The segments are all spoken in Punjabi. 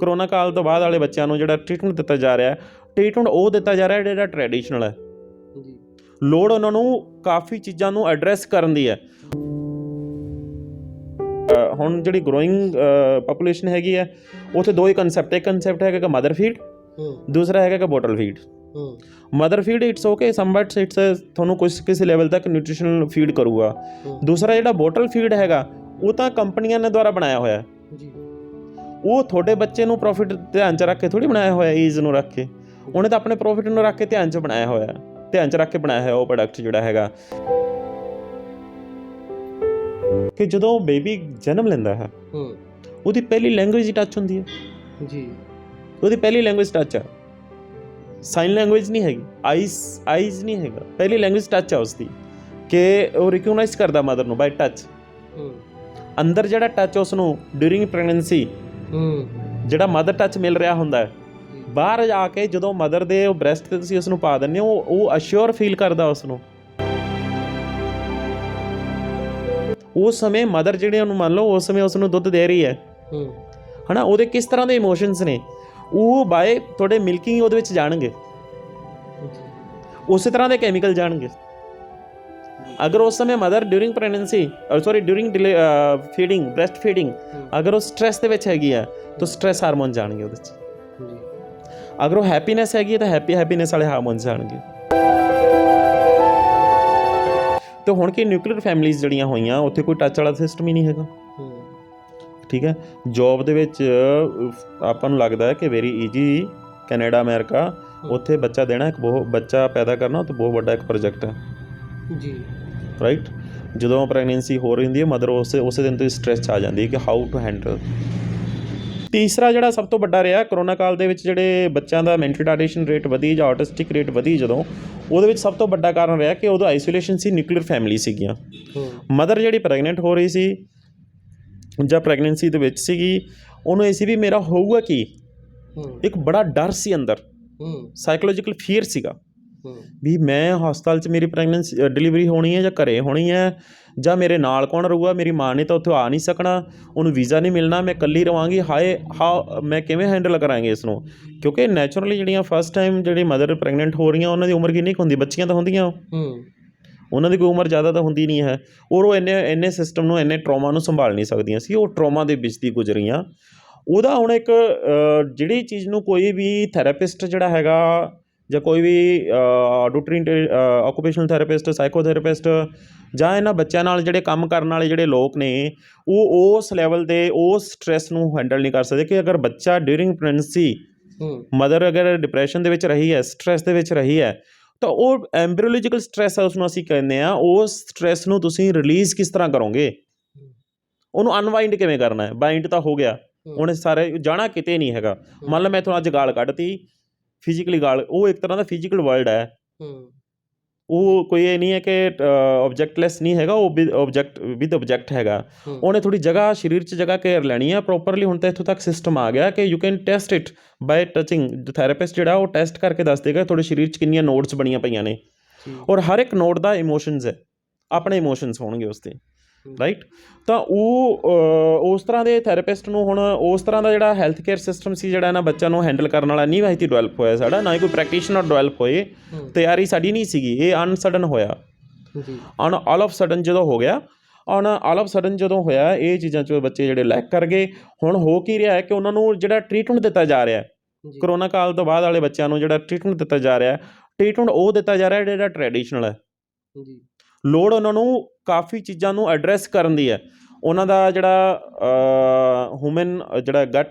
ਕਰੋਨਾ ਕਾਲ ਤੋਂ ਬਾਅਦ ਵਾਲੇ ਬੱਚਿਆਂ ਨੂੰ ਜਿਹੜਾ ਟ੍ਰੀਟਮੈਂਟ ਦਿੱਤਾ ਜਾ ਰਿਹਾ ਹੈ ਟ੍ਰੀਟਮੈਂਟ ਉਹ ਦਿੱਤਾ ਜਾ ਰਿਹਾ ਹੈ ਜਿਹੜਾ ਟ੍ਰੈਡੀਸ਼ਨਲ ਹੈ। ਜੀ। ਲੋੜ ਉਹਨਾਂ ਨੂੰ ਕਾਫੀ ਚੀਜ਼ਾਂ ਨੂੰ ਐਡਰੈਸ ਕਰਨ ਦੀ ਹੈ। ਹੁਣ ਜਿਹੜੀ ਗਰੋਇੰਗ ਪੋਪੂਲੇਸ਼ਨ ਹੈਗੀ ਹੈ ਉੱਥੇ ਦੋ ਹੀ ਕਨਸੈਪਟ ਇੱਕ ਕਨਸੈਪਟ ਹੈਗਾ ਕਿ ਮਦਰ ਫੀਡ ਹੂੰ। ਦੂਸਰਾ ਹੈਗਾ ਕਿ ਬੋਟਲ ਫੀਡ ਹੂੰ। Mother feed it's okay somewhat it's ਤੁਹਾਨੂੰ ਕੁਝ ਕਿਸੇ ਲੈਵਲ ਤੱਕ ਨਿਊਟ੍ਰੀਸ਼ਨਲ ਫੀਡ ਕਰੂਗਾ। ਹੂੰ। ਦੂਸਰਾ ਜਿਹੜਾ ਬੋਟਲ ਫੀਡ ਹੈਗਾ ਉਹ ਤਾਂ ਕੰਪਨੀਆਂ ਨੇ ਦੁਆਰਾ ਬਣਾਇਆ ਹੋਇਆ ਹੈ। ਜੀ। ਉਹ ਤੁਹਾਡੇ ਬੱਚੇ ਨੂੰ ਪ੍ਰੋਫਿਟ ਧਿਆਨ ਚ ਰੱਖ ਕੇ ਥੋੜੀ ਬਣਾਇਆ ਹੋਇਆ ਈਜ਼ ਨੂੰ ਰੱਖ ਕੇ। ਉਹਨੇ ਤਾਂ ਆਪਣੇ ਪ੍ਰੋਫਿਟ ਨੂੰ ਰੱਖ ਕੇ ਧਿਆਨ ਚ ਬਣਾਇਆ ਹੋਇਆ। ਧਿਆਨ ਚ ਰੱਖ ਕੇ ਬਣਾਇਆ ਹੋਇਆ ਉਹ ਪ੍ਰੋਡਕਟ ਜਿਹੜਾ ਹੈਗਾ। ਕਿ ਜਦੋਂ ਬੇਬੀ ਜਨਮ ਲੈਂਦਾ ਹੈ ਹੂੰ। ਉਹਦੀ ਪਹਿਲੀ ਲੈਂਗੁਏਜ ਹੀ ਟੱਚ ਹੁੰਦੀ ਹੈ। ਜੀ। ਉਹਦੀ ਪਹਿਲੀ ਲੈਂਗੁਏਜ ਟੱਚ ਹੈ। ਸਾਈਨ ਲੈਂਗੁਏਜ ਨਹੀਂ ਹੈਗੀ। ਆਈਜ਼ ਆਈਜ਼ ਨਹੀਂ ਹੈਗਾ। ਪਹਿਲੀ ਲੈਂਗੁਏਜ ਟੱਚ ਹੈ ਉਸਦੀ। ਕਿ ਉਹ ਰਿਕਗਨਾਈਜ਼ ਕਰਦਾ ਮਦਰ ਨੂੰ ਬਾਈ ਟੱਚ ਹੂੰ। ਅੰਦਰ ਜਿਹੜਾ ਟੱਚ ਉਸ ਨੂੰ ਡਿਊਰਿੰਗ ਪ੍ਰੈਗਨੈਂਸੀ ਹੂੰ। ਜਿਹੜਾ ਮਦਰ ਟੱਚ ਮਿਲ ਰਿਹਾ ਹੁੰਦਾ ਹੈ। ਬਾਹਰ ਜਾ ਕੇ ਜਦੋਂ ਮਦਰ ਦੇ ਉਹ ਬ੍ਰੈਸਟ ਤੇ ਤੁਸੀਂ ਉਸ ਨੂੰ ਪਾ ਦਿੰਦੇ ਹੋ ਉਹ- ਉਹ ਅਸ਼ੋਰ ਫੀਲ ਕਰਦਾ ਉਸ ਨੂੰ ਉਸ ਸਮੇਂ ਮਦਰ ਜਿਹੜੇ ਉਹਨੂੰ ਮੰਨ ਲਓ ਉਸ ਸਮੇਂ ਉਸ ਨੂੰ ਦੁੱਧ ਦੇ ਰਹੀ ਹੈ। ਹੂੰ। ਹਨਾ ਉਹਦੇ ਕਿਸ ਤਰ੍ਹਾਂ ਦੇ ਇਮੋਸ਼ਨਸ ਨੇ? ਉਹ ਬਾਏ ਤੁਹਾਡੇ ਮਿਲਕਿੰਗ ਉਹਦੇ ਵਿੱਚ ਜਾਣਗੇ। ਉਸੇ ਤਰ੍ਹਾਂ ਦੇ ਕੈਮੀਕਲ ਜਾਣਗੇ। ਅਗਰ ਉਸ ਸਮੇਂ mother during pregnancy sorry during feeding breast feeding ਅਗਰ ਉਹ ਸਟ੍ਰੈਸ ਦੇ ਵਿੱਚ ਹੈਗੀ ਆ ਤਾਂ ਸਟ੍ਰੈਸ ਹਾਰਮੋਨ ਜਾਣਗੇ ਉਹਦੇ ਵਿੱਚ ਜੀ ਅਗਰ ਉਹ ਹੈਪੀਨੈਸ ਹੈਗੀ ਤਾਂ ਹੈਪੀ ਹੈਪੀਨੈਸ ਵਾਲੇ ਹਾਰਮੋਨ ਜਾਣਗੇ ਤੇ ਹੁਣ ਕੀ ਨਿਊਕਲੀਅਰ ਫੈਮਿਲੀਜ਼ ਜਿਹੜੀਆਂ ਹੋਈਆਂ ਉੱਥੇ ਕੋਈ ਟੱਚ ਵਾਲਾ ਸਿਸਟਮ ਹੀ ਨਹੀਂ ਹੈਗਾ ਠੀਕ ਹੈ ਜੌਬ ਦੇ ਵਿੱਚ ਆਪਾਂ ਨੂੰ ਲੱਗਦਾ ਹੈ ਕਿ ਵੈਰੀ ਈਜੀ ਕੈਨੇਡਾ ਅਮਰੀਕਾ ਉੱਥੇ ਬੱਚਾ ਦੇਣਾ ਇੱਕ ਬਹੁਤ ਬੱਚਾ ਪੈਦਾ ਕਰਨਾ ਉਹ ਤਾਂ ਬਹੁਤ ਵੱਡਾ ਇੱਕ ਪ੍ਰੋਜੈਕਟ ਹੈ ਜੀ। ਰਾਈਟ ਜਦੋਂ ਪ੍ਰੈਗਨੈਂਸੀ ਹੋ ਰਹੀ ਹੁੰਦੀ ਹੈ ਮਦਰ ਉਸੇ ਉਸੇ ਦਿਨ ਤੋਂ ਸਟ੍ਰੈਸ 'ਚ ਆ ਜਾਂਦੀ ਹੈ ਕਿ ਹਾਊ ਟੂ ਹੈਂਡਲ ਤੀਸਰਾ ਜਿਹੜਾ ਸਭ ਤੋਂ ਵੱਡਾ ਰਿਹਾ ਕਰੋਨਾ ਕਾਲ ਦੇ ਵਿੱਚ ਜਿਹੜੇ ਬੱਚਿਆਂ ਦਾ ਮੈਂਟਲ ਰਿਟਾਰਡੇਸ਼ਨ ਰੇਟ ਵਧੀ ਜਾਂ ਆਟਿਸਟਿਕ ਰੇਟ ਵਧੀ ਜਦੋਂ ਉਹਦੇ ਵਿੱਚ ਸਭ ਤੋਂ ਵੱਡਾ ਕਾਰਨ ਰਿਹਾ ਕਿ ਉਦੋਂ ਆਈਸੋਲੇਸ਼ਨ ਸੀ ਨਿਊਕਲੀਅਰ ਫੈਮਿਲੀ ਸੀਗੀਆਂ। ਮਦਰ ਜਿਹੜੀ ਪ੍ਰੈਗਨੈਂਟ ਹੋ ਰਹੀ ਸੀ ਜਾਂ ਪ੍ਰੈਗਨੈਂਸੀ ਦੇ ਵਿੱਚ ਸੀਗੀ ਉਹਨੂੰ ਇਹ ਸੀ ਵੀ ਮੇਰਾ ਹੋਊਗਾ ਕੀ? ਇੱਕ ਬੜਾ ਡਰ ਸੀ ਅੰਦਰ। ਸਾਈਕੋਲੋਜੀਕਲ ਫੀਅਰ ਸੀਗਾ। ਵੀ ਮੈਂ ਹਸਪਤਾਲ 'ਚ ਮੇਰੀ ਪ੍ਰੈਗਨੈਂਸੀ ਡਿਲੀਵਰੀ ਹੋਣੀ ਹੈ ਜਾਂ ਘਰੇ ਹੋਣੀ ਹੈ ਜਾਂ ਮੇਰੇ ਨਾਲ ਕੌਣ ਰਹੂਗਾ ਮੇਰੀ ਮਾਂ ਨੇ ਤਾਂ ਉੱਥੇ ਆ ਨਹੀਂ ਸਕਣਾ ਉਹਨੂੰ ਵੀਜ਼ਾ ਨਹੀਂ ਮਿਲਣਾ ਮੈਂ ਇਕੱਲੀ ਰਵਾਂਗੀ ਹਾਏ ਹਾ ਮੈਂ ਕਿਵੇਂ ਹੈਂਡਲ ਕਰਾਂਗੇ ਇਸ ਨੂੰ ਕਿਉਂਕਿ ਨੈਚੁਰਲੀ ਜਿਹੜੀਆਂ ਫਸਟ ਟਾਈਮ ਜਿਹੜੀ ਮਦਰ ਪ੍ਰੈਗਨੈਂਟ ਹੋ ਰਹੀਆਂ ਉਹਨਾਂ ਦੀ ਉਮਰ ਕਿੰਨੀ ਕੁ ਹੁੰਦੀ? ਬੱਚੀਆਂ ਤਾਂ ਹੁੰਦੀਆਂ। ਉਹਨਾਂ ਦੀ ਕੋਈ ਉਮਰ ਜ਼ਿਆਦਾ ਤਾਂ ਹੁੰਦੀ ਨਹੀਂ ਹੈ। ਔਰ ਉਹ ਇੰਨੇ ਇੰਨੇ ਸਿਸਟਮ ਨੂੰ ਇੰਨੇ ਟਰੋਮਾ ਨੂੰ ਸੰਭਾਲ ਨਹੀਂ ਸਕਦੀਆਂ ਸੀ। ਉਹ ਟਰੋਮਾ ਦੇ ਵਿੱਚ ਦੀ ਗੁਜ਼ਰੀਆਂ। ਉਹਦਾ ਹੁਣ ਇੱਕ ਜਿਹੜੀ ਚੀਜ਼ ਨੂੰ ਕੋਈ ਵੀ ਥੈਰੇਪਿਸਟ ਜਿਹੜਾ ਹੈਗਾ ਜਾਂ ਕੋਈ ਵੀ ਡਾਕਟਰੀ ਆਕੂਪੇਸ਼ਨਲ ਥੈਰੇਪਿਸਟ ਸਾਈਕੋਥੈਰੇਪਿਸਟ ਜਾਂ ਇਹਨਾਂ ਬੱਚਿਆਂ ਨਾਲ ਜਿਹੜੇ ਕੰਮ ਕਰਨ ਵਾਲੇ ਜਿਹੜੇ ਲੋਕ ਨੇ ਉਹ ਉਸ ਲੈਵਲ ਤੇ ਉਸ ਸਟ੍ਰੈਸ ਨੂੰ ਹੈਂਡਲ ਨਹੀਂ ਕਰ ਸਕਦੇ ਕਿ ਅਗਰ ਬੱਚਾ ਡਿਊਰਿੰਗ ਪ੍ਰੈਗਨੈਂਸੀ ਮਦਰ ਅਗਰ ਡਿਪਰੈਸ਼ਨ ਦੇ ਵਿੱਚ ਰਹੀ ਹੈ ਸਟ੍ਰੈਸ ਦੇ ਵਿੱਚ ਰਹੀ ਹੈ ਤਾਂ ਉਹ ਐਮਬ੍ਰੀਓਲੋਜੀਕਲ ਸਟ੍ਰੈਸ ਹੈ ਉਸ ਨੂੰ ਅਸੀਂ ਕਹਿੰਦੇ ਆ ਉਸ ਸਟ੍ਰੈਸ ਨੂੰ ਤੁਸੀਂ ਰਿਲੀਜ਼ ਕਿਸ ਤਰ੍ਹਾਂ ਕਰੋਗੇ? ਉਹਨੂੰ ਅਨਵਾਈਂਡ ਕਿਵੇਂ ਕਰਨਾ ਹੈ? ਬਾਈਂਡ ਤਾਂ ਹੋ ਗਿਆ। ਉਹਨੇ ਸਾਰੇ ਜਾਣਾ ਕਿਤੇ ਨਹੀਂ ਹੈਗਾ। ਮੰਨ ਲਓ ਮੈਂ ਤੁਹਾਨੂੰ ਅੱਜ ਗਾਲ ਕੱਢਤੀ ਫਿਜ਼ੀਕਲੀ ਗਾਲ ਉਹ ਇੱਕ ਤਰ੍ਹਾਂ ਦਾ ਫਿਜ਼ੀਕਲ ਵਰਲਡ ਹੈ। ਹੂੰ। ਉਹ ਕੋਈ ਇਹ ਨਹੀਂ ਹੈ ਕਿ ਆਬਜੈਕਟਲੈਸ ਨਹੀਂ ਹੈਗਾ ਉਹ ਆਬਜੈਕਟ ਵਿਦ ਆਬਜੈਕਟ ਹੈਗਾ। ਉਹਨੇ ਥੋੜੀ ਜਗ੍ਹਾ ਸਰੀਰ 'ਚ ਜਗ੍ਹਾ ਘੇਰ ਲੈਣੀ ਹੈ ਪ੍ਰੋਪਰਲੀ ਹੁਣ ਤਾਂ ਇੱਥੋਂ ਤੱਕ ਸਿਸਟਮ ਆ ਗਿਆ ਕਿ you can test it by touching therapist ਜਿਹੜਾ ਉਹ ਟੈਸਟ ਕਰਕੇ ਦੱਸ ਦੇਗਾ ਤੁਹਾਡੇ ਸਰੀਰ 'ਚ ਕਿੰਨੀਆਂ ਨੋਡਸ ਬਣੀਆਂ ਪਈਆਂ ਨੇ। ਔਰ ਹਰ ਇੱਕ ਨੋਡ ਦਾ ਇਮੋਸ਼ਨਸ ਹੈ। ਆਪਣੇ ਇਮੋਸ਼ਨਸ ਹੋਣਗੇ ਉਸ ਤੇ। ਰਾਈਟ ਤਾਂ ਉਹ ਉਸ ਤਰ੍ਹਾਂ ਦੇ ਥੈਰੇਪਿਸਟ ਨੂੰ ਹੁਣ ਉਸ ਤਰ੍ਹਾਂ ਦਾ ਜਿਹੜਾ ਹੈਲਥ ਕੇਅਰ ਸਿਸਟਮ ਸੀ ਜਿਹੜਾ ਇਹਨਾਂ ਬੱਚਿਆਂ ਨੂੰ ਹੈਂਡਲ ਕਰਨ ਵਾਲਾ ਨਹੀਂ ਵਾਹਿਤੀ ਡਿਵੈਲਪ ਹੋਇਆ ਸਾਡਾ ਨਾ ਹੀ ਕੋਈ ਪ੍ਰੈਕਟੀਸ਼ਨਰ ਡਿਵੈਲਪ ਹੋਏ ਤਿਆਰੀ ਸਾਡੀ ਨਹੀਂ ਸੀਗੀ ਇਹ ਅਨਸਡਨ ਹੋਇਆ। ਜੀ। ਔਨ ਆਲ ਆਫ ਸਡਨ ਜਦੋਂ ਹੋ ਗਿਆ ਔਨ ਆਲ ਆਫ ਸਡਨ ਜਦੋਂ ਹੋਇਆ ਇਹ ਚੀਜ਼ਾਂ 'ਚ ਬੱਚੇ ਜਿਹੜੇ ਲੈਕ ਕਰ ਗਏ ਹੁਣ ਹੋ ਕੀ ਰਿਹਾ ਹੈ ਕਿ ਉਹਨਾਂ ਨੂੰ ਜਿਹੜਾ ਟ੍ਰੀਟਮੈਂਟ ਦਿੱਤਾ ਜਾ ਰਿਹਾ ਹੈ। ਕਰੋਨਾ ਕਾਲ ਤੋਂ ਬਾਅਦ ਵਾਲੇ ਬੱਚਿਆਂ ਨੂੰ ਜਿਹੜਾ ਟ੍ਰੀਟਮੈਂਟ ਦਿੱਤਾ ਜਾ ਰਿਹਾ ਹੈ ਟ੍ਰੀਟਮੈਂਟ ਉਹ ਦਿੱਤਾ ਜਾ ਰਿਹਾ ਹੈ ਜਿਹੜਾ ਟ੍ਰੈਡੀਸ਼ਨਲ ਹੈ। ਜੀ। ਲੋੜ ਉਹਨਾਂ ਨੂੰ ਕਾਫੀ ਚੀਜ਼ਾਂ ਨੂੰ ਐਡਰੈਸ ਕਰਨ ਦੀ ਹੈ। ਉਹਨਾਂ ਦਾ ਜਿਹੜਾ ਹਿਊਮਨ ਜਿਹੜਾ ਗਟ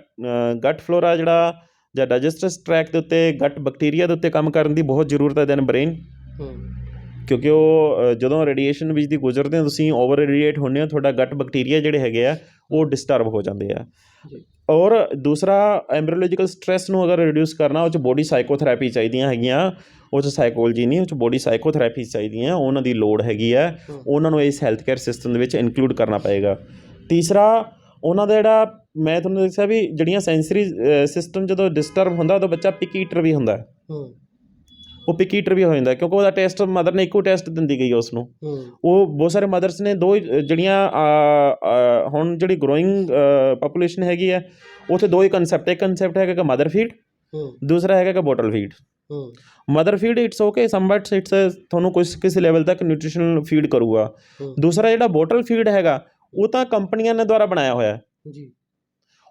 ਗਟ ਫਲੋਰਾ ਜਿਹੜਾ ਜਾਂ ਡਾਈਜੈਸਟਿਵ ਟਰੈਕ ਦੇ ਉੱਤੇ ਗਟ ਬੈਕਟੀਰੀਆ ਦੇ ਉੱਤੇ ਕੰਮ ਕਰਨ ਦੀ ਬਹੁਤ ਜ਼ਰੂਰਤ ਹੈ ਦੈਨ ਬ੍ਰੇਨ ਕਿਉਂਕਿ ਉਹ ਜਦੋਂ ਰੇਡੀਏਸ਼ਨ ਵਿੱਚ ਦੀ ਗੁਜ਼ਰਦੇ ਹੋ ਤੁਸੀਂ ਓਵਰ ਰੇਡੀਏਟ ਹੁੰਦੇ ਹੋ ਤੁਹਾਡਾ ਗਟ ਬੈਕਟੀਰੀਆ ਜਿਹੜੇ ਹੈਗੇ ਆ ਉਹ ਡਿਸਟਰਬ ਹੋ ਜਾਂਦੇ ਆ। ਔਰ ਦੂਸਰਾ ਐਮਬ੍ਰੀਓਲੋਜੀਕਲ ਸਟ੍ਰੈਸ ਨੂੰ ਅਗਰ ਰਿਡਿਊਸ ਕਰਨਾ ਉਹ ਚ ਬੋਡੀ ਸਾਈਕੋਥੈਰੇਪੀ ਚਾਹੀਦੀਆਂ ਹੈਗੀਆਂ। ਉਹ ਚ ਸਾਈਕੋਲੋਜੀ ਨਹੀਂ ਉਹ ਚ ਬੋਡੀ ਸਾਈਕੋਥੈਰੇਪੀ ਚਾਹੀਦੀਆਂ ਉਹਨਾਂ ਦੀ ਲੋੜ ਹੈਗੀ ਹੈ। ਹੂੰ। ਉਹਨਾਂ ਨੂੰ ਇਸ ਹੈਲਥ ਕੇਅਰ ਸਿਸਟਮ ਦੇ ਵਿੱਚ ਇਨਕਲੂਡ ਕਰਨਾ ਪਏਗਾ। ਤੀਸਰਾ ਉਹਨਾਂ ਦਾ ਜਿਹੜਾ ਮੈਂ ਤੁਹਾਨੂੰ ਦੱਸਿਆ ਵੀ ਜਿਹੜੀਆਂ ਸੈਂਸਰੀ ਸਿਸਟਮ ਜਦੋਂ ਡਿਸਟਰਬ ਹੁੰਦਾ ਤਾਂ ਬੱਚਾ ਪਿਕ ਈਟਰ ਵੀ ਹੁੰਦਾ। ਹੈ। ਹੂੰ ਉਹ ਪਿਕੀਟਰ ਵੀ ਹੋ ਜਾਂਦਾ ਕਿਉਂਕਿ ਉਹਦਾ ਟੈਸਟ ਮਦਰ ਨੇ ਇੱਕੋ ਟੈਸਟ ਦਿੰਦੀ ਗਈ ਉਸ ਨੂੰ ਹੂੰ। ਉਹ ਬਹੁਤ ਸਾਰੇ ਮਦਰਸ ਨੇ ਦੋ ਹੀ, ਜਿਹੜੀਆਂ ਹੁਣ ਜਿਹੜੀ ਗਰੋਇੰਗ ਪੋਪੂਲੇਸ਼ਨ ਹੈਗੀ ਹੈ ਉੱਥੇ ਦੋ ਹੀ ਕਨਸੈਪਟ ਇੱਕ ਕਨਸੈਪਟ ਹੈਗਾ ਕਿ ਮਦਰ ਫੀਡ ਹੂੰ। ਦੂਸਰਾ ਹੈਗਾ ਕਿ ਬੋਟਲ ਫੀਡ ਹੂੰ। Mother feed it's okay some but it's ਤੁਹਾਨੂੰ ਕੁਝ ਕਿਸੇ ਲੈਵਲ ਤੱਕ ਨਿਊਟ੍ਰੀਸ਼ਨਲ ਫੀਡ ਕਰੂਗਾ। ਹੂੰ। ਦੂਸਰਾ ਜਿਹੜਾ ਬੋਟਲ ਫੀਡ ਹੈਗਾ ਉਹ ਤਾਂ ਕੰਪਨੀਆਂ ਨੇ ਦੁਆਰਾ ਬਣਾਇਆ ਹੋਇਆ। ਹੈ। ਜੀ।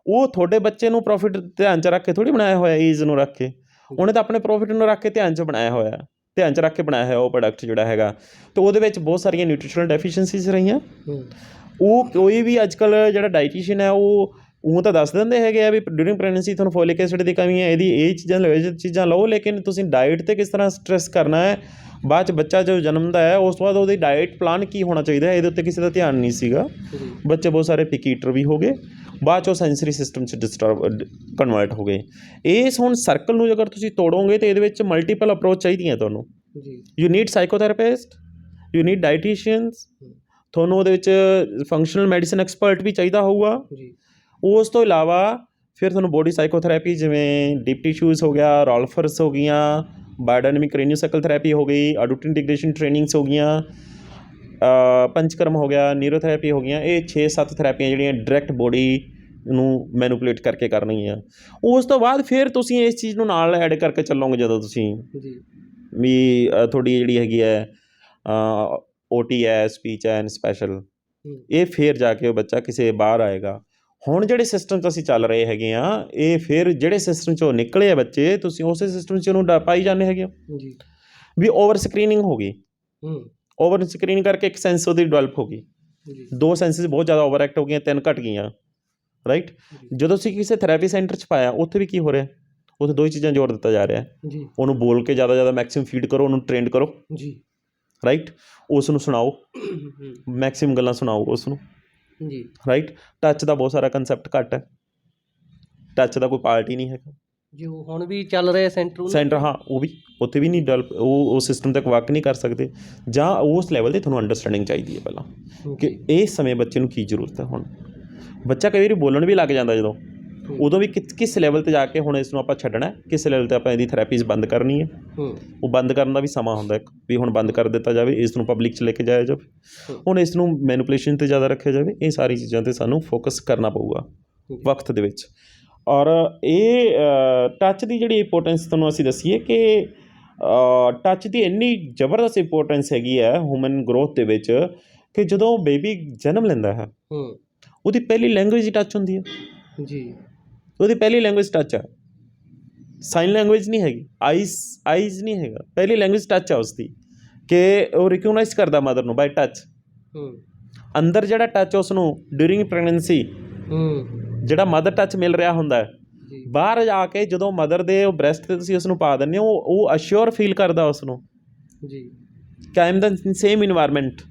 ਉਹ ਤੁਹਾਡੇ ਬੱਚੇ ਨੂੰ ਪ੍ਰੋਫਿਟ ਧਿਆਨ ਚ ਰੱਖ ਕੇ ਥੋੜੀ ਬਣਾਇਆ ਹੋਇਆ ਈਜ਼ ਨੂੰ ਰੱਖ ਕੇ। ਉਹਨੇ ਤਾਂ ਆਪਣੇ ਪ੍ਰੋਫਿਟ ਨੂੰ ਰੱਖ ਕੇ ਧਿਆਨ ਚ ਬਣਾਇਆ ਹੋਇਆ। ਧਿਆਨ ਚ ਰੱਖ ਕੇ ਬਣਾਇਆ ਹੋਇਆ ਉਹ ਪ੍ਰੋਡਕਟ ਜਿਹੜਾ ਹੈਗਾ। ਤੇ ਉਹਦੇ ਵਿੱਚ ਬਹੁਤ ਸਾਰੀਆਂ ਨਿਊਟ੍ਰੀਸ਼ਨਲ ਡੈਫੀਸ਼ੀਐਂਸੀਜ਼ ਰਹੀਆਂ। ਉਹ ਕੋਈ ਵੀ ਅੱਜ ਕੱਲ ਜਿਹੜਾ ਡਾਈਟੀਸ਼ੀਅਨ ਹੈ ਉਹ ਉਹ ਤਾਂ ਦੱਸ ਦਿੰਦੇ ਹੈਗੇ ਆ ਵੀ ਡਿਊਰਿੰਗ ਪ੍ਰੈਗਨੈਂਸੀ ਤੁਹਾਨੂੰ ਫੋਲਿਕ ਐਸਿਡ ਦੀ ਕਮੀ ਹੈ ਇਹਦੀ ਇਹ ਚੀਜ਼ਾਂ ਲਓ ਇਹ ਚੀਜ਼ਾਂ ਲਓ ਲੇਕਿਨ ਤੁਸੀਂ ਡਾਈਟ ਤੇ ਕਿਸ ਤਰ੍ਹਾਂ ਸਟ੍ਰੈਸ ਕਰਨਾ ਹੈ ਬਾਅਦ ਚ ਬੱਚਾ ਜੋ ਜਨਮਦਾ ਹੈ ਉਸ ਤੋਂ ਬਾਅਦ ਉਹਦੀ ਡਾਈਟ ਪਲਾਨ ਕੀ ਹੋਣਾ ਚਾਹੀਦਾ ਹੈ ਇਹਦੇ ਉੱਤੇ ਕਿਸੇ ਦਾ ਧਿਆਨ ਨਹੀਂ ਸੀਗਾ। ਬੱਚੇ ਬਹੁਤ ਸਾਰੇ ਪਿਕੀਟਰ ਵੀ ਹੋ ਗਏ। ਬਾਅਦ ਚੋਂ ਸੈਂਸਰੀ ਸਿਸਟਮ ਚ ਡਿਸਟਰਬ ਕਨਵਰਟ ਹੋ ਗਏ। ਇਸ ਹੁਣ ਸਰਕਲ ਨੂੰ ਅਗਰ ਤੁਸੀਂ ਤੋੜੋਗੇ ਤੇ ਇਹਦੇ ਵਿੱਚ ਮਲਟੀਪਲ ਅਪਰੋਚ ਚਾਹੀਦੀਆਂ ਤੁਹਾਨੂੰ। ਜੀ। You need psychotherapist you need dieticians ਤੁਹਾਨੂੰ ਉਹਦੇ ਵਿੱਚ ਫੰਕਸ਼ਨਲ ਮੈਡੀਸਨ ਐਕਸਪਰਟ ਵੀ ਚਾਹੀਦਾ ਹੋਊਗਾ। ਜੀ। ਉਸ ਤੋਂ ਇਲਾਵਾ ਫਿਰ ਤੁਹਾਨੂੰ ਬੋਡੀ ਸਾਈਕੋਥੈਰੇਪੀ ਜਿਵੇਂ ਡੀਪ ਟਿਸ਼ੂਜ਼ ਹੋ ਗਿਆ ਰੋਲਫਰਸ ਹੋ ਗਈਆਂ ਬਾਇਓਡਾਇਨਾਮਿਕ ਰੇਨਿਊਸਾਈਕਲ ਥੈਰੇਪੀ ਹੋ ਗਈ ਅਡੂਟ ਇੰਟੀਗ੍ਰੇਸ਼ਨ ਟ੍ਰੇਨਿੰਗਸ ਹੋ ਗਈਆਂ ਪੰਚਕਰਮ ਹੋ ਗਿਆ ਨਿਊਰੋਥੈਰੇਪੀ ਹੋ ਗਈਆਂ। ਇਹ 6-7 ਥੈਰੇਪੀਆਂ ਜਿਹੜੀਆਂ ਡਾਇਰੈਕਟ ਬੋਡੀ ਨੂੰ ਮੈਨੂਪੂਲੇਟ ਕਰਕੇ ਕਰਨਗੀਆਂ ਉਸ ਤੋਂ ਬਾਅਦ ਫਿਰ ਤੁਸੀਂ ਇਸ ਚੀਜ਼ ਨੂੰ ਨਾਲ ਐਡ ਕਰਕੇ ਚੱਲੋਗੇ ਜਦੋਂ ਤੁਸੀਂ। ਜੀ। ਵੀ ਤੁਹਾਡੀ ਜਿਹੜੀ ਹੈਗੀ ਹੈ ਓਟੀ ਹੈ ਸਪੀਚ ਐਂਡ ਸਪੈਸ਼ਲ ਇਹ ਫੇਰ ਜਾ ਕੇ ਉਹ ਬੱਚਾ ਕਿਸੇ ਬਾਹਰ ਆਏਗਾ। ਹੁਣ ਜਿਹੜੇ ਸਿਸਟਮ 'ਚ ਅਸੀਂ ਚੱਲ ਰਹੇ ਹੈਗੇ ਆ ਇਹ ਫਿਰ ਜਿਹੜੇ ਸਿਸਟਮ 'ਚੋਂ ਨਿਕਲੇ ਆ ਬੱਚੇ ਤੁਸੀਂ ਉਸੇ ਸਿਸਟਮ 'ਚ ਉਹਨੂੰ ਡਾ- ਪਾਈ ਜਾਂਦੇ ਹੈਗੇ ਹੋ। ਜੀ। ਵੀ ਓਵਰ ਸਕਰੀਨਿੰਗ ਹੋ ਗਈ। ਹੂੰ। ਓਵਰ ਸਕਰੀਨ ਕਰਕੇ ਇੱਕ ਸੈਂਸ ਉਹਦੀ ਡਿਵੈਲਪ ਹੋ ਗਈ। ਜੀ। ਦੋ ਸੈਂਸਸ ਬਹੁਤ ਜ਼ਿਆਦਾ ਓਵਰ ਐਕਟ ਹੋ ਗਈਆਂ ਤਿੰਨ ਘਟ ਗਈਆਂ। ਰਾਈਟ ਜਦੋਂ ਤੁਸੀਂ ਕਿਸੇ ਥੈਰੇਪੀ ਸੈਂਟਰ 'ਚ ਪਾਇਆ ਉੱਥੇ ਵੀ ਕੀ ਹੋ ਰਿਹਾ? ਉੱਥੇ ਦੋ ਹੀ ਚੀਜ਼ਾਂ ਜ਼ੋਰ ਦਿੱਤਾ ਜਾ ਰਿਹਾ। ਜੀ। ਉਹਨੂੰ ਬੋਲ ਕੇ ਜ਼ਿਆਦਾ ਜ਼ਿਆਦਾ ਮੈਕਸਿਮਮ ਫੀਡ ਕਰੋ ਉਹਨੂੰ ਟ੍ਰੇਨਡ ਕਰੋ ਜੀ। ਰਾਈਟ ਉਸ ਨੂੰ ਸੁਣਾਓ। ਹੂੰ ਮੈਕਸਿਮਮ ਗੱਲਾਂ ਸੁਣਾਓ ਉਸ ਨੂੰ ਜੀ। ਰਾਈਟ ਟੱਚ ਦਾ ਬਹੁਤ ਸਾਰਾ ਕੰਸੈਪਟ ਘੱਟ ਹੈ। ਟੱਚ ਦਾ ਕੋਈ ਪਾਰਟ ਹੀ ਨਹੀਂ ਹੈਗਾ। ਜੀ ਉਹ ਹੁਣ ਵੀ ਚੱਲ ਰਹੇ ਸੈਂਟਰ ਸੈਂਟਰ ਹਾਂ ਉਹ ਵੀ ਉੱਥੇ ਵੀ ਨਹੀਂ ਡਿਵੈਲਪ ਉਹ ਉਸ ਸਿਸਟਮ ਤੱਕ ਵਰਕ ਨਹੀਂ ਕਰ ਸਕਦੇ। ਜਾਂ ਉਸ ਲੈਵਲ ਤੇ ਤੁਹਾਨੂੰ ਅੰਡਰਸਟੈਂਡਿੰਗ ਚਾਹੀਦੀ ਹੈ ਪਹਿਲਾਂ। ਕਿ ਇਸ ਸਮੇਂ ਬੱਚੇ ਨੂੰ ਕੀ ਜ਼ਰੂਰਤ ਹੈ ਹੁਣ? ਬੱਚਾ ਕਈ ਵਾਰੀ ਬੋਲਣ ਵੀ ਲੱਗ ਜਾਂਦਾ ਜਦੋਂ। ਉਦੋਂ ਵੀ ਕਿਸ ਕਿਸ ਲੈਵਲ ਤੇ ਜਾ ਕੇ ਹੁਣ ਇਸ ਨੂੰ ਆਪਾਂ ਛੱਡਣਾ ਹੈ, ਕਿਸ ਲੈਵਲ ਤੇ ਆਪਾਂ ਇਹਦੀ ਥੈਰੇਪੀਜ਼ ਬੰਦ ਕਰਨੀ ਹੈ? ਹੂੰ। ਉਹ ਬੰਦ ਕਰਨ ਦਾ ਵੀ ਸਮਾਂ ਹੁੰਦਾ ਇੱਕ ਵੀ ਹੁਣ ਬੰਦ ਕਰ ਦਿੱਤਾ ਜਾਵੇ ਇਸ ਨੂੰ ਪਬਲਿਕ 'ਚ ਲੈ ਕੇ ਜਾਇਆ ਜਾਵੇ। ਹੁਣ ਇਸ ਨੂੰ ਮੈਨੂਪੂਲੇਸ਼ਨ ਤੇ ਜ਼ਿਆਦਾ ਰੱਖਿਆ ਜਾਵੇ ਇਹ ਸਾਰੀ ਚੀਜ਼ਾਂ ਤੇ ਸਾਨੂੰ ਫੋਕਸ ਕਰਨਾ ਪਊਗਾ ਵਕਤ ਦੇ ਵਿੱਚ। ਔਰ ਇਹ ਟੱਚ ਦੀ ਜਿਹੜੀ ਇੰਪੋਰਟੈਂਸ ਤੁਹਾਨੂੰ ਅਸੀਂ ਦੱਸੀਏ ਕਿ ਟੱਚ ਦੀ ਇੰਨੀ ਜ਼ਬਰਦਸਤ ਇੰਪੋਰਟੈਂਸ ਹੈਗੀ ਹੈ ਹਿਊਮਨ ਗਰੋਥ ਦੇ ਵਿੱਚ ਕਿ ਜਦੋਂ ਬੇਬੀ ਜਨਮ ਲੈਂਦਾ ਹੈ ਹੂੰ। ਉਹਦੀ ਪਹਿਲੀ ਲੈਂਗੁਏਜ ਹੀ ਟੱਚ ਹੁੰਦੀ ਹੈ ਜੀ। ਉਹਦੀ ਪਹਿਲੀ ਲੈਂਗੁਏਜ ਟੱਚ ਹੈ ਸਾਈਨ ਲੈਂਗੁਏਜ ਨਹੀਂ ਹੈਗੀ ਆਈਜ਼ ਆਈਜ਼ ਨਹੀਂ ਹੈਗਾ। ਪਹਿਲੀ ਲੈਂਗੁਏਜ ਟੱਚ ਹੈ ਉਸਦੀ ਕਿ ਉਹ ਰਿਕਗਨਾਈਜ਼ ਕਰਦਾ ਮਦਰ ਨੂੰ ਬਾਈ ਟੱਚ ਹੂੰ। ਅੰਦਰ ਜਿਹੜਾ ਟੱਚ ਉਸ ਨੂੰ ਡਿਊਰਿੰਗ ਪ੍ਰੈਗਨੈਂਸੀ ਹੂੰ। ਜਿਹੜਾ ਮਦਰ ਟੱਚ ਮਿਲ ਰਿਹਾ ਹੁੰਦਾ ਹੈ ਜੀ। ਬਾਹਰ ਜਾ ਕੇ ਜਦੋਂ ਮਦਰ ਦੇ ਉਹ ਬ੍ਰੈਸਟ ਤੇ ਤੁਸੀਂ ਉਸ ਨੂੰ ਪਾ ਦਿੰਦੇ ਹੋ ਉਹ- ਅਸ਼ੋਰ ਫੀਲ ਕਰਦਾ ਉਸ ਨੂੰ ਜੀ। ਕਿ I am the same environment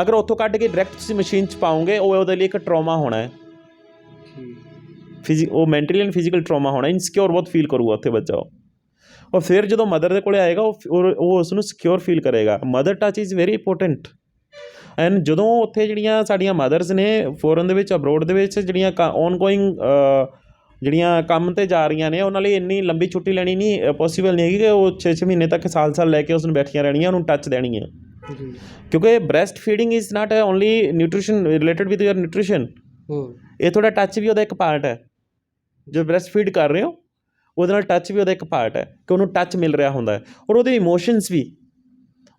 ਅਗਰ ਉੱਥੋਂ ਕੱਢ ਕੇ ਡਾਇਰੈਕਟ ਤੁਸੀਂ ਮਸ਼ੀਨ 'ਚ ਪਾਓਗੇ ਉਹ ਉਹਦੇ ਲਈ ਇੱਕ ਟਰਾਮਾ ਹੋਣਾ ਹੈ। ਫਿਜ਼ੀ ਉਹ ਮੈਂਟਲੀ ਐਂਡ ਫਿਜ਼ੀਕਲ ਟਰਾਮਾ ਹੋਣਾ ਇਨਸਿਕਿਉਰ ਬਹੁਤ ਫੀਲ ਕਰੂਗਾ ਉੱਥੇ ਬੱਚਾ ਉਹ। ਔਰ ਫਿਰ ਜਦੋਂ ਮਦਰ ਦੇ ਕੋਲੇ ਆਏਗਾ ਉਹ ਉਹ- ਉਸ ਨੂੰ ਸਿਕਿਉਰ ਫੀਲ ਕਰੇਗਾ। Mother touch is very important and ਜਦੋਂ ਉੱਥੇ ਜਿਹੜੀਆਂ ਸਾਡੀਆਂ ਮਦਰਸ ਨੇ ਫੋਰਨ ਦੇ ਵਿੱਚ ਅਬਰੋਡ ਦੇ ਵਿੱਚ ਜਿਹੜੀਆਂ ਔਨਗੋਇੰਗ ਜਿਹੜੀਆਂ ਕੰਮ ਤੇ ਜਾ ਰਹੀਆਂ ਨੇ ਉਹਨਾਂ ਲਈ ਇੰਨੀ ਲੰਬੀ ਛੁੱਟੀ ਲੈਣੀ ਨਹੀਂ ਪੋਸੀਬਲ ਨਹੀਂ ਹੈਗੀ ਕਿ ਉਹ 6-6 ਮਹੀਨੇ ਤੱਕ ਸਾਲ-ਸਾਲ ਲੈ ਕੇ ਉਸ ਨੂੰ ਬੈਠੀਆਂ ਰਹਿਣੀਆਂ ਉਹਨੂੰ ਟੱਚ ਦੇਣੀ ਹੈ ਕਿਉਂਕਿ breast feeding is not only nutrition related with your nutrition ਹੂੰ। ਇਹ ਤੁਹਾਡਾ ਟੱਚ ਵੀ ਉਹਦਾ ਇੱਕ ਪਾਰਟ ਹੈ। ਜੋ ਬ੍ਰੈਸਟ ਫੀਡ ਕਰ ਰਹੇ ਹੋ ਉਹਦੇ ਨਾਲ ਟੱਚ ਵੀ ਉਹਦਾ ਇੱਕ ਪਾਰਟ ਹੈ ਕਿ ਉਹਨੂੰ ਟੱਚ ਮਿਲ ਰਿਹਾ ਹੁੰਦਾ ਹੈ। ਔਰ ਉਹਦੇ ਇਮੋਸ਼ਨਸ ਵੀ।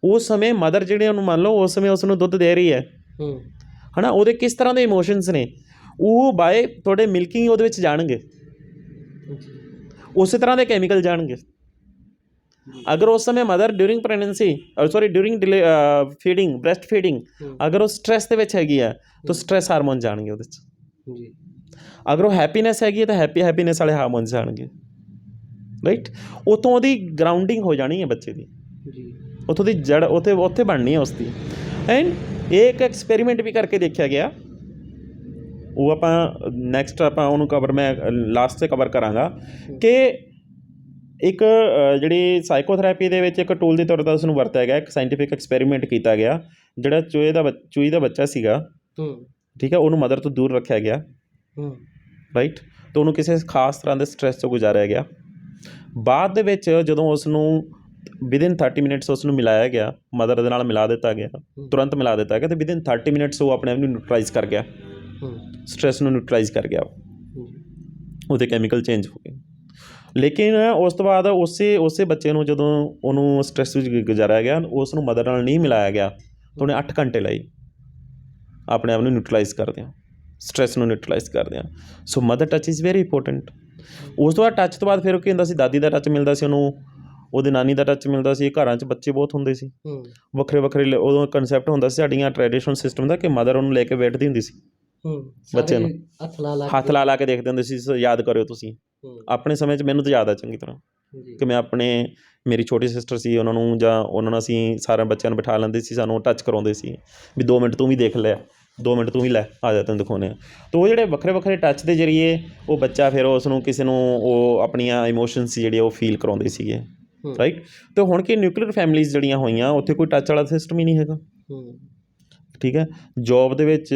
ਉਸ ਸਮੇਂ ਮਦਰ ਜਿਹੜੇ ਉਹਨੂੰ ਮੰਨ ਲਓ ਉਸ ਸਮੇਂ ਉਸ ਨੂੰ ਦੁੱਧ ਦੇ ਰਹੀ ਹੈ। ਹੂੰ। ਹਨਾ ਉਹਦੇ ਕਿਸ ਤਰ੍ਹਾਂ ਦੇ ਇਮੋਸ਼ਨਸ ਨੇ? ਉਹ ਬਾਏ ਤੁਹਾਡੇ ਮਿਲਕਿੰਗ ਉਹਦੇ ਵਿੱਚ ਜਾਣਗੇ। ਉਸੇ ਤਰ੍ਹਾਂ ਦੇ ਕੈਮੀਕਲ ਜਾਣਗੇ। ਅਗਰ ਉਸ ਸਮੇਂ mother during pregnancy sorry during feeding breast feeding ਅਗਰ ਉਹ ਸਟ੍ਰੈਸ ਦੇ ਵਿੱਚ ਹੈਗੀ ਹੈ ਤਾਂ ਸਟ੍ਰੈਸ ਹਾਰਮੋਨ ਜਾਣਗੇ ਉਹਦੇ 'ਚ ਜੀ ਅਗਰ ਉਹ ਹੈਪੀਨੈਸ ਹੈਗੀ ਹੈ ਤਾਂ ਹੈਪੀ ਹੈਪੀਨੈਸ ਵਾਲੇ ਹਾਰਮੋਨਸ ਜਾਣਗੇ ਰਾਈਟ ਉਤੋਂ ਉਹਦੀ ਗਰਾਊਂਡਿੰਗ ਹੋ ਜਾਣੀ ਹੈ ਬੱਚੇ ਦੀ ਜੀ ਉਥੋਂ ਦੀ ਜੜ ਉੱਥੇ ਉੱਥੇ ਬਣਨੀ ਹੈ ਉਸਦੀ ਐਂਡ ਇਹ ਇੱਕ ਐਕਸਪੈਰੀਮੈਂਟ ਵੀ ਕਰਕੇ ਦੇਖਿਆ ਗਿਆ ਉਹ ਆਪਾਂ ਨੈਕਸਟ ਆਪਾਂ ਉਹਨੂੰ ਕਵਰ ਮੈਂ ਲਾਸਟ ਤੇ ਕਵਰ ਕਰਾਂਗਾ ਕਿ ਇੱਕ ਜਿਹੜੀ ਸਾਈਕੋਥੈਰੇਪੀ ਦੇ ਵਿੱਚ ਇੱਕ ਟੂਲ ਦੇ ਤੌਰ ਤੇ ਉਸ ਨੂੰ ਵਰਤਿਆ ਗਿਆ ਇੱਕ ਸਾਇੰਟੀਫਿਕ ਐਕਸਪੈਰੀਮੈਂਟ ਕੀਤਾ ਗਿਆ ਜਿਹੜਾ ਚੂਹੇ ਦਾ ਚੂਹੀ ਦਾ ਬੱਚਾ ਸੀਗਾ। ਹੂੰ। ਠੀਕ ਹੈ ਉਹਨੂੰ ਮਦਰ ਤੋਂ ਦੂਰ ਰੱਖਿਆ ਗਿਆ। ਹੂੰ। ਰਾਈਟ ਤਾਂ ਉਹਨੂੰ ਕਿਸੇ ਖਾਸ ਤਰ੍ਹਾਂ ਦੇ ਸਟ੍ਰੈਸ ਤੋਂ ਗੁਜ਼ਾਰਿਆ ਗਿਆ। ਬਾਅਦ ਦੇ ਵਿੱਚ ਜਦੋਂ ਉਸ ਨੂੰ ਵਿਦਿਨ 30 ਮਿੰਟਸ ਉਸ ਨੂੰ ਮਿਲਾਇਆ ਗਿਆ ਮਦਰ ਦੇ ਨਾਲ ਮਿਲਾ ਦਿੱਤਾ ਗਿਆ ਤੁਰੰਤ ਮਿਲਾ ਦਿੱਤਾ ਗਿਆ ਤੇ ਵਿਦਿਨ 30 ਮਿੰਟਸ ਉਹ ਆਪਣੇ ਆਪ ਨੂੰ ਨਿਊਟਰਲਾਈਜ਼ ਕਰ ਗਿਆ। ਹੂੰ। ਸਟ੍ਰੈਸ ਨੂੰ ਨਿਊਟਰਲਾਈਜ਼ ਕਰ ਗਿਆ। ਉਹਦੇ ਕੈਮੀਕਲ ਚੇਂਜ ਹੋ ਗਏ। ਲੇਕਿਨ ਉਸ ਤੋਂ ਬਾਅਦ ਉਸੇ ਉਸੇ ਬੱਚੇ ਨੂੰ ਜਦੋਂ ਉਹਨੂੰ ਸਟ੍ਰੈਸ ਵਿੱਚ ਗੁਜ਼ਾਰਿਆ ਗਿਆ ਉਸ ਨੂੰ ਮਦਰ ਨਾਲ ਨਹੀਂ ਮਿਲਾਇਆ ਗਿਆ ਤਾਂ ਉਹਨੇ 8 ਘੰਟੇ ਲਈ ਆਪਣੇ ਆਪ ਨੂੰ ਨਿਊਟਰਲਾਈਜ਼ ਕਰਦਿਆਂ ਸਟ੍ਰੈਸ ਨੂੰ ਨਿਊਟਰਲਾਈਜ਼ ਕਰਦਿਆਂ so mother touch is very important ਉਸ ਤੋਂ ਬਾਅਦ ਟੱਚ ਤੋਂ ਬਾਅਦ ਫਿਰ ਉਹ ਕੀ ਹੁੰਦਾ ਸੀ? ਦਾਦੀ ਦਾ ਟੱਚ ਮਿਲਦਾ ਸੀ ਉਹਨੂੰ ਉਹਦੇ ਨਾਨੀ ਦਾ ਟੱਚ ਮਿਲਦਾ ਸੀ। ਘਰਾਂ 'ਚ ਬੱਚੇ ਬਹੁਤ ਹੁੰਦੇ ਸੀ। ਵੱਖਰੇ ਵੱਖਰੇ ਉਦੋਂ ਕਨਸੈਪਟ ਹੁੰਦਾ ਸੀ ਸਾਡੀਆਂ ਟ੍ਰੈਡੀਸ਼ਨਲ ਸਿਸਟਮ ਦਾ ਕਿ ਮਦਰ ਉਹਨੂੰ ਲੈ ਕੇ ਬੈਠਦੀ ਹੁੰਦੀ ਸੀ। ਹੂੰ ਬੱਚੇ ਨੂੰ। ਹੱਥ ਲਾ ਲਾ ਹੱਥ ਲਾ ਲਾ ਕੇ ਦੇਖਦੇ ਹੁੰਦੇ ਸੀ ਸ- ਯਾਦ ਕਰਿਓ ਤੁਸੀਂ। ਆਪਣੇ ਸਮੇਂ 'ਚ ਮੈਨੂੰ ਤਾਂ ਯਾਦ ਆ ਚੰਗੀ ਤਰ੍ਹਾਂ। ਜੀ। ਕਿ ਮੈਂ ਆਪਣੇ ਮੇਰੀ ਛੋਟੀ ਸਿਸਟਰ ਸੀ ਉਹਨਾਂ ਨੂੰ ਜਾਂ ਉਹਨਾਂ ਨਾਲ ਅਸੀਂ ਸਾਰੇ ਬੱਚਿਆਂ ਨੂੰ ਬਿਠਾ ਲੈਂਦੇ ਸੀ ਸਾਨੂੰ ਟੱਚ ਕਰਾਉਂਦੇ ਸੀ। ਵੀ 2 ਮਿੰਟ ਤੂੰ ਵੀ ਦੇਖ ਲੈ 2 ਮਿੰਟ ਤੂੰ ਵੀ ਲੈ ਆ ਜਾ ਤੈਨੂੰ ਦਿਖਾਉਂਦੇ ਆ ਤਾਂ ਉਹ ਜਿਹੜੇ ਵੱਖਰੇ ਵੱਖਰੇ ਟੱਚ ਦੇ ਜ਼ਰੀਏ ਉਹ ਬੱਚਾ ਫਿਰ ਉਸ ਨੂੰ ਕਿਸੇ ਨੂੰ ਉਹ ਆਪਣੀਆਂ ਇਮੋਸ਼ਨਸ ਜਿਹੜੇ ਉਹ ਫੀਲ ਕਰਾਉਂਦੇ ਸੀਗੇ। ਹੂੰ। ਰਾਈਟ ਤੇ ਹੁਣ ਕੀ ਨਿਊਕਲੀਅਰ ਫੈਮਿਲੀਜ਼ ਜਿਹੜੀਆਂ ਹੋਈਆਂ ਉੱਥੇ ਕੋਈ ਟੱਚ ਵਾਲਾ ਸਿਸਟਮ ਹੀ ਨਹੀਂ ਹੈਗਾ। ਹੂੰ। ਠੀਕ ਹੈ? ਜੌਬ ਦੇ ਵਿੱਚ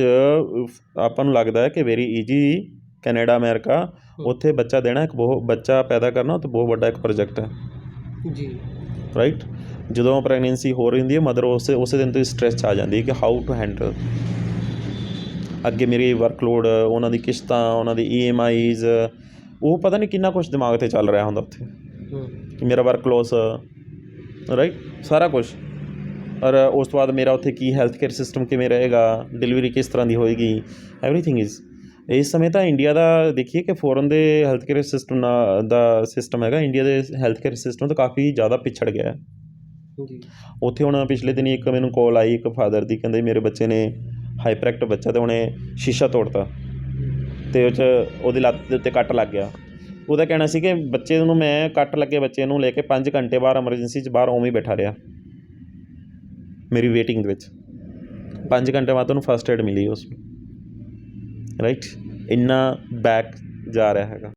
ਆਪਾਂ ਨੂੰ ਲੱਗਦਾ ਹੈ ਕਿ ਵੈਰੀ ਈਜੀ ਕੈਨੇਡਾ ਅਮਰੀਕਾ ਉੱਥੇ ਬੱਚਾ ਦੇਣਾ ਇੱਕ ਬਹੁਤ ਬੱਚਾ ਪੈਦਾ ਕਰਨਾ ਉਹ ਤਾਂ ਬਹੁਤ ਵੱਡਾ ਇੱਕ ਪ੍ਰੋਜੈਕਟ ਹੈ। ਜੀ। ਰਾਈਟ ਜਦੋਂ ਪ੍ਰੈਗਨੈਂਸੀ ਹੋ ਰਹੀ ਹੁੰਦੀ ਹੈ ਮਦਰ ਉਸੇ ਉਸੇ ਦਿਨ ਤੋਂ ਸਟ੍ਰੈਸ 'ਚ ਆ ਜਾਂਦੀ ਹੈ ਕਿ ਹਾਊ ਟੂ ਹੈਂਡਲ ਅੱਗੇ ਮੇਰੀ ਵਰਕਲੋਡ ਉਹਨਾਂ ਦੀ ਕਿਸ਼ਤਾਂ ਉਹਨਾਂ ਦੀ ਈਐਮਆਈਜ਼ ਉਹ ਪਤਾ ਨਹੀਂ ਕਿੰਨਾ ਕੁਝ ਦਿਮਾਗ ਤੇ ਚੱਲ ਰਿਹਾ ਹੁੰਦਾ ਉੱਥੇ। ਹੂੰ। ਕਿ ਮੇਰਾ ਵਰਕ ਲੋਸ ਰਾਈਟ ਸਾਰਾ ਕੁਝ ਔਰ ਉਸ ਤੋਂ ਬਾਅਦ ਮੇਰਾ ਉੱਥੇ ਕੀ ਹੈਲਥ ਕੇਅਰ ਸਿਸਟਮ ਕਿਵੇਂ ਰਹੇਗਾ ਡਿਲੀਵਰੀ ਕਿਸ ਤਰ੍ਹਾਂ ਦੀ ਹੋਏਗੀ ਐਵਰੀਥਿੰਗ ਇਜ਼ ਇਸ ਸਮੇਂ ਤਾਂ ਇੰਡੀਆ ਦਾ ਦੇਖੀਏ ਕਿ ਫੋਰਨ ਦੇ ਹੈਲਥ ਕੇਅਰ ਸਿਸਟਮ ਦਾ ਸਿਸਟਮ ਹੈਗਾ ਇੰਡੀਆ ਦੇ ਹੈਲਥ ਕੇਅਰ ਸਿਸਟਮ ਤੋਂ ਕਾਫੀ ਜ਼ਿਆਦਾ ਪਿਛੜ ਗਿਆ। ਹੈ ਜੀ। ਉੱਥੇ ਹੁਣ ਪਿਛਲੇ ਦਿਨੀ ਇੱਕ ਮੈਨੂੰ ਕਾਲ ਆਈ ਇੱਕ ਫਾਦਰ ਦੀ ਕਹਿੰਦੇ ਮੇਰੇ ਬੱਚੇ ਨੇ ਹਾਈਪਰੈਕਟ ਬੱਚਾ ਤੇ ਉਹਨੇ ਸ਼ੀਸ਼ਾ ਤੋੜਤਾ। ਤੇ ਉਹ 'ਚ ਉਹਦੀ ਲੱਤ ਦੇ ਉੱਤੇ ਕੱਟ ਲੱਗ ਗਿਆ। ਉਹਦਾ ਕਹਿਣਾ ਸੀ ਕਿ ਬੱਚੇ ਨੂੰ ਮੈਂ ਕੱਟ ਲੱਗੇ ਬੱਚੇ ਨੂੰ ਲੈ ਕੇ 5 ਘੰਟੇ ਬਾਅਦ ਐਮਰਜੈਂਸੀ 'ਚ ਬਾਹਰ ਉਵੇਂ ਹੀ ਬੈਠਾ ਰਿਹਾ। ਮੇਰੀ ਵੇਟਿੰਗ ਦੇ ਵਿੱਚ। 5 ਘੰਟੇ ਬਾਅਦ ਤੁਹਾਨੂੰ ਫਸਟ ਏਡ ਮਿਲੀ ਉਸ ਨੂੰ। ਰਾਈਟ ਇੰਨਾ ਬੈਕ ਜਾ ਰਿਹਾ ਹੈਗਾ।